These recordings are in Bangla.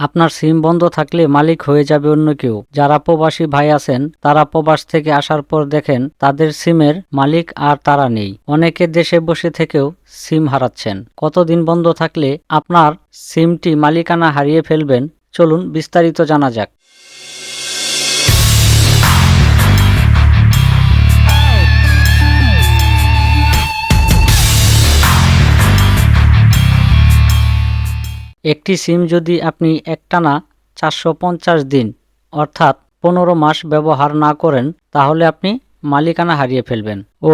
আপনার সিম বন্ধ থাকলে মালিক হয়ে যাবে অন্য কেউ। যারা প্রবাসী ভাই আছেন, তারা প্রবাস থেকে আসার পর দেখেন, তাদের সিমের মালিক আর তারা নেই। অনেকে দেশে বসে থেকেও সিম হারাচ্ছেন। কতদিন বন্ধ থাকলে আপনার সিমটি মালিকানা হারিয়ে ফেলবেন? চলুন বিস্তারিত জানা যাক। একটি সিম যদি আপনি একটানা চারশো পঞ্চাশ দিন, অর্থাৎ পনেরো মাস ব্যবহার না করেন, তাহলে আপনি মালিকানা হারিয়ে ফেলবেন। ও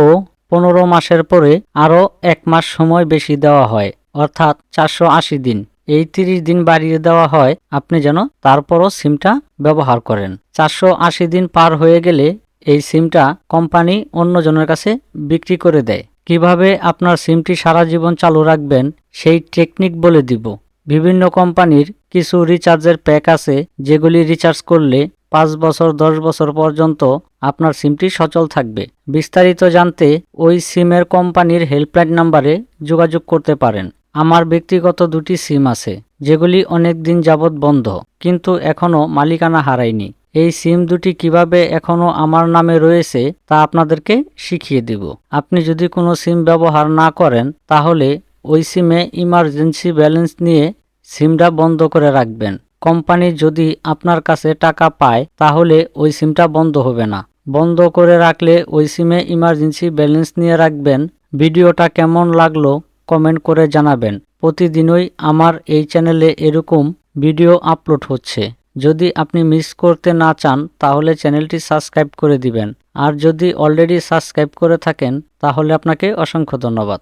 পনেরো মাসের পরে আরও এক মাস সময় বেশি দেওয়া হয়, অর্থাৎ চারশো আশি দিন। এই তিরিশ দিন বাড়িয়ে দেওয়া হয়, আপনি যেন তারপরও সিমটা ব্যবহার করেন। চারশো আশি দিন পার হয়ে গেলে এই সিমটা কোম্পানি অন্যজনের কাছে বিক্রি করে দেয়। কীভাবে আপনার সিমটি সারা জীবন চালু রাখবেন, সেই টেকনিক বলে দিব। বিভিন্ন কোম্পানির কিছু রিচার্জের প্যাক আছে, যেগুলি রিচার্জ করলে পাঁচ বছর, দশ বছর পর্যন্ত আপনার সিমটি সচল থাকবে। বিস্তারিত জানতে ওই সিমের কোম্পানির হেল্পলাইন নাম্বারে যোগাযোগ করতে পারেন। আমার ব্যক্তিগত দুটি সিম আছে, যেগুলি অনেক দিন যাবৎ বন্ধ, কিন্তু এখনও মালিকানা হারায়নি। এই সিম দুটি কীভাবে এখনও আমার নামে রয়েছে তা আপনাদেরকে শিখিয়ে দিব। আপনি যদি কোনো সিম ব্যবহার না করেন, তাহলে ওই সিমে ইমার্জেন্সি ব্যালেন্স নিয়ে সিমটা বন্ধ করে রাখবেন। কোম্পানি যদি আপনার কাছে টাকা পায়, তাহলে ওই সিমটা বন্ধ হবে না। বন্ধ করে রাখলে ওই সিমে ইমার্জেন্সি ব্যালেন্স নিয়ে রাখবেন। ভিডিওটা কেমন লাগল কমেন্ট করে জানাবেন। প্রতিদিনই আমার এই চ্যানেলে এরকম ভিডিও আপলোড হচ্ছে। যদি আপনি মিস করতে না চান, তাহলে চ্যানেলটি সাবস্ক্রাইব করে দিবেন। আর যদি অলরেডি সাবস্ক্রাইব করে থাকেন, তাহলে আপনাকে অসংখ্য ধন্যবাদ।